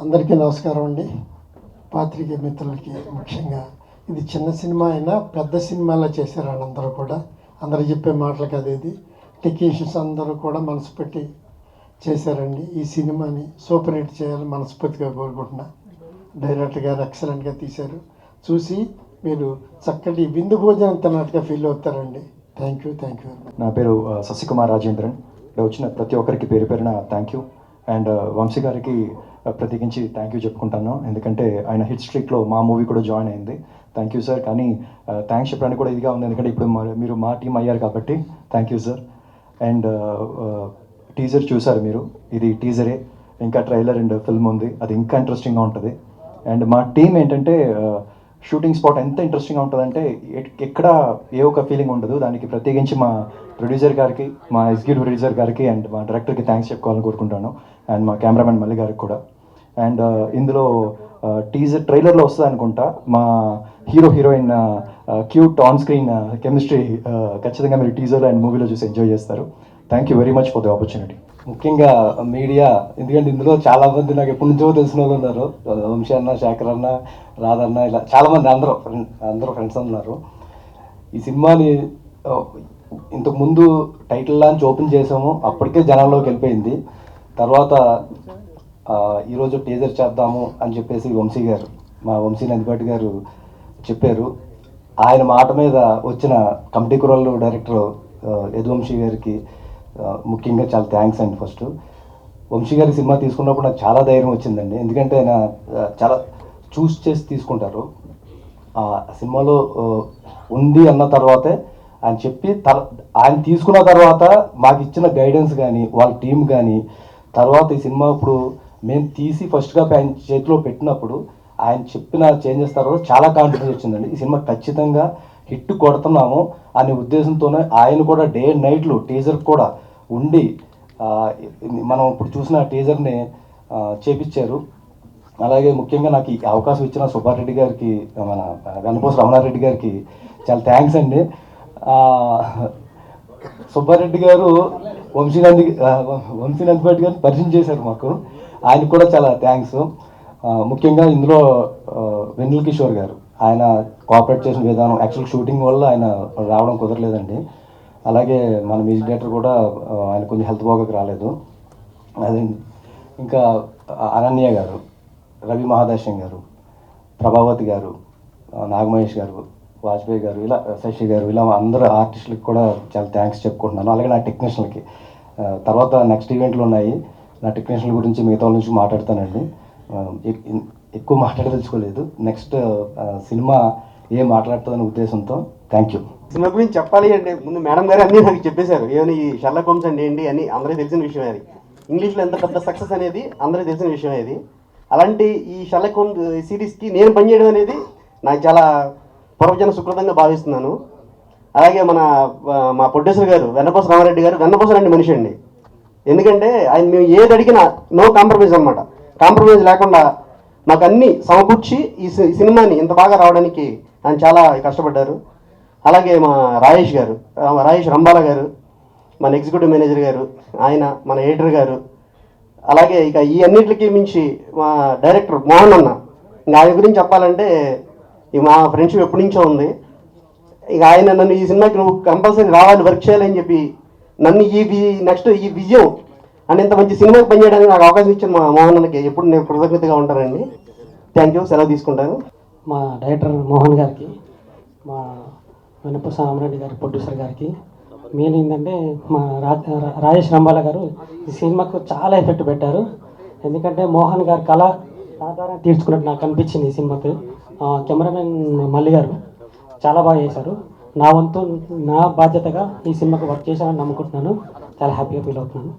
అందరికీ నమస్కారం అండి. పాత్రికే మిత్రులకి ముఖ్యంగా ఇది చిన్న సినిమా అయినా పెద్ద సినిమాలా చేశారు వాళ్ళందరూ కూడా. అందరూ చెప్పే మాటలు కాదు ఇది. టెక్నీషియన్స్ అందరూ కూడా మనసు పెట్టి చేశారండి. ఈ సినిమాని సూపర్ హిట్ చేయాలని మనస్ఫూర్తిగా కోరుకుంటున్నా. డైరెక్టర్ గారు ఎక్సలెంట్గా తీశారు. చూసి మీరు చక్కటి విందు భోజనం తిన్నట్టుగా ఫీల్ అవుతారండి. Thank you thank you. నా పేరు శశికుమార్ రాజేంద్రన్. ఇక్కడ వచ్చిన ప్రతి ఒక్కరికి పేరు పేరున thank you. And uh, Vamsi గారికి uh, ప్రత్యేకించి థ్యాంక్ యూ చెప్పుకుంటాను. ఎందుకంటే ఆయన హిట్ స్ట్రీక్లో మా మూవీ కూడా జాయిన్ అయింది. థ్యాంక్ యూ సార్ కానీ uh, థ్యాంక్స్ చెప్పడానికి కూడా ఇదిగా ఉంది. ఎందుకంటే ఇప్పుడు మా- మీరు మా టీం అయ్యారు కాబట్టి thank you sir and teaser చూసారు మీరు. ఇది టీజరే ఇంకా ట్రైలర్ అండ్ ఫిల్మ్ ఉంది. అది ఇంకా ఇంట్రెస్టింగ్గా ఉంటుంది. అండ్ మా టీం ఏంటంటే షూటింగ్ స్పాట్ ఎంత ఇంట్రెస్టింగ్గా ఉంటుందంటే ఎక్కడ ఏ ఒక ఫీలింగ్ ఉండదు. దానికి ప్రత్యేకించి మా ప్రొడ్యూసర్ గారికి మా ఎగ్జిక్యూటివ్ ప్రొడ్యూసర్ గారికి అండ్ మా డైరెక్టర్కి థ్యాంక్స్ చెప్పుకోవాలని కోరుకుంటాను. అండ్ మా కెమెరామెన్ మల్లి గారికి కూడా. అండ్ uh, ఇందులో టీజర్ ట్రైలర్లో వస్తుంది అనుకుంటా. మా hero heroine cute on screen chemistry ఖచ్చితంగా మీరు టీజర్లో అండ్ మూవీలో చూసి ఎంజాయ్ చేస్తారు. Thank you very much for the opportunity ముఖ్యంగా మీడియా ఎందుకంటే ఇందులో చాలా మంది నాకు ఎప్పటి నుంచో తెలిసిన వాళ్ళు ఉన్నారు. వంశీ అన్న శేఖర్ అన్న రాధన్న ఇలా చాలా మంది అందరూ అందరూ ఫ్రెండ్స్ ఉన్నారు. ఈ సినిమాని ఇంతకు ముందు టైటిల్ లాంచ్ ఓపెన్ చేసాము. అప్పటికే జనాల్లోకి వెళ్ళిపోయింది. తర్వాత ఈరోజు టీజర్ చేద్దాము అని చెప్పేసి వంశీ గారు మా వంశీ నందిపాటి గారు చెప్పారు. ఆయన మాట మీద వచ్చిన కమిటీ కురళ్ళు డైరెక్టర్ యదువంశీ గారికి ముఖ్యంగా చాలా థ్యాంక్స్ అండి ఫస్ట్. వంశీ గారి సినిమా తీసుకున్నప్పుడు నాకు చాలా ధైర్యం వచ్చిందండి. ఎందుకంటే ఆయన చాలా చూస్ చేసి తీసుకుంటారు. ఆ సినిమాలో ఉంది అన్న తర్వాతే ఆయన చెప్పి తర్ ఆయన తీసుకున్న తర్వాత మాకు ఇచ్చిన గైడెన్స్ కానీ వాళ్ళ టీం కానీ తర్వాత ఈ సినిమా ఇప్పుడు మేము తీసి ఫస్ట్గా ఆయన చేతిలో పెట్టినప్పుడు ఆయన చెప్పిన చేంజెస్ తర్వాత చాలా కాన్ఫిడెన్స్ వచ్చిందండి. ఈ సినిమా ఖచ్చితంగా హిట్ కొడుతున్నాము అనే ఉద్దేశంతోనే ఆయన కూడా డే అండ్ నైట్లు టీజర్ కూడా ఉండి మనం ఇప్పుడు చూసిన టీజర్ని చేపించారు. అలాగే ముఖ్యంగా నాకు ఈ అవకాశం ఇచ్చిన సుబ్బారెడ్డి గారికి మన వెన్నపోస రమణారెడ్డి గారికి చాలా థ్యాంక్స్ అండి. సుబ్బారెడ్డి గారు వంశీనంది వంశీనందిపేట గారిని పరిచయం చేశారు మాకు. ఆయనకు కూడా చాలా థ్యాంక్స్ ముఖ్యంగా ఇందులో ఆ, వెన్నెల కిషోర్ గారు. ఆయన కోఆపరేట్ చేసిన విధానం యాక్చువల్ షూటింగ్ వల్ల ఆయన రావడం కుదరలేదండి. అలాగే మన మ్యూజిక్ డైరెక్టర్ కూడా ఆయన కొంచెం హెల్త్ బాగోక రాలేదు. అదే ఇంకా అనన్య గారు రవి మహాదాశ్యం గారు ప్రభావతి గారు నాగమహేష్ గారు వాజ్పేయి గారు ఇలా శశి గారు ఇలా అందరు ఆర్టిస్టులకు కూడా చాలా థ్యాంక్స్ చెప్పుకుంటున్నాను. అలాగే నా టెక్నీషియన్కి తర్వాత నెక్స్ట్ ఈవెంట్లు ఉన్నాయి. నా టెక్నీషియన్ గురించి మిగతా నుంచి మాట్లాడతానండి. ఎక్కువ మాట్లాడదలుచుకోలేదు. నెక్స్ట్ సినిమా ఏం మాట్లాడుతుందనే ఉద్దేశంతో థ్యాంక్ యూ సినిమా గురించి చెప్పాలి అంటే ముందు మేడం గారు అన్నీ నాకు చెప్పేశారు. ఏమని ఈ షర్లక్ హోమ్స్ అంటే ఏంటి అని అందరికీ తెలిసిన విషయం అది. ఇంగ్లీష్లో ఎంత పెద్ద సక్సెస్ అనేది అందరికీ తెలిసిన విషయం అది. అలాంటి ఈ షర్లక్ హోమ్ సిరీస్కి నేను పనిచేయడం అనేది నాకు చాలా పూర్వజన సుకృతంగా భావిస్తున్నాను. అలాగే మన మా ప్రొడ్యూసర్ గారు వెన్నపోస రామారెడ్డి గారు వెన్నపోస లాంటి మనిషి అండి. ఎందుకంటే ఆయన మేము ఏది అడిగినా నో కాంప్రమైజ్ అనమాట కాంప్రమైజ్ లేకుండా మాకు అన్ని సమకూర్చి ఈ సినిమాని ఇంత బాగా రావడానికి ఆయన చాలా కష్టపడ్డారు. అలాగే మా రాజేష్ గారు ఆ, రాజేష్ రంబాల గారు మన ఎగ్జిక్యూటివ్ మేనేజర్ గారు ఆయన మన ఎడిటర్ గారు అలాగే ఇక ఈ అన్నిటికీ మించి మా డైరెక్టర్ మోహన్ అన్న. ఇంకా ఆయన గురించి చెప్పాలంటే ఈ మా ఫ్రెండ్షిప్ ఎప్పటి నుంచో ఉంది. ఇక ఆయన నన్ను ఈ సినిమాకి నువ్వు కంపల్సరీ రావాలి వర్క్ చేయాలని చెప్పి నన్ను ఈ వి- నెక్స్ట్ ఈ విజయం అండ్ ఇంత మంచి సినిమాకి పనిచేయడానికి నాకు అవకాశం ఇచ్చిన మా మోహన్ అన్నకి ఎప్పుడు నేను కృతజ్ఞతగా ఉంటానండి. థ్యాంక్ యూ సెలవు తీసుకుంటాను. మా డైరెక్టర్ మోహన్ గారికి మా వెనప సామరెడ్డి గారి ప్రొడ్యూసర్ గారికి మెయిన్ ఏంటంటే మా రా రాజేష్ రంబాల గారు ఈ సినిమాకు చాలా ఎఫెక్ట్ పెట్టారు. ఎందుకంటే మోహన్ గారి కళ నా తీర్చుకున్నట్టు నాకు అనిపించింది ఈ సినిమాకి. కెమెరామెన్ మల్లి గారు చాలా బాగా చేశారు. నా వంతు నా బాధ్యతగా ఈ సినిమాకు వర్క్ చేశానని నమ్ముకుంటున్నాను. చాలా హ్యాపీగా ఫీల్ అవుతున్నాను.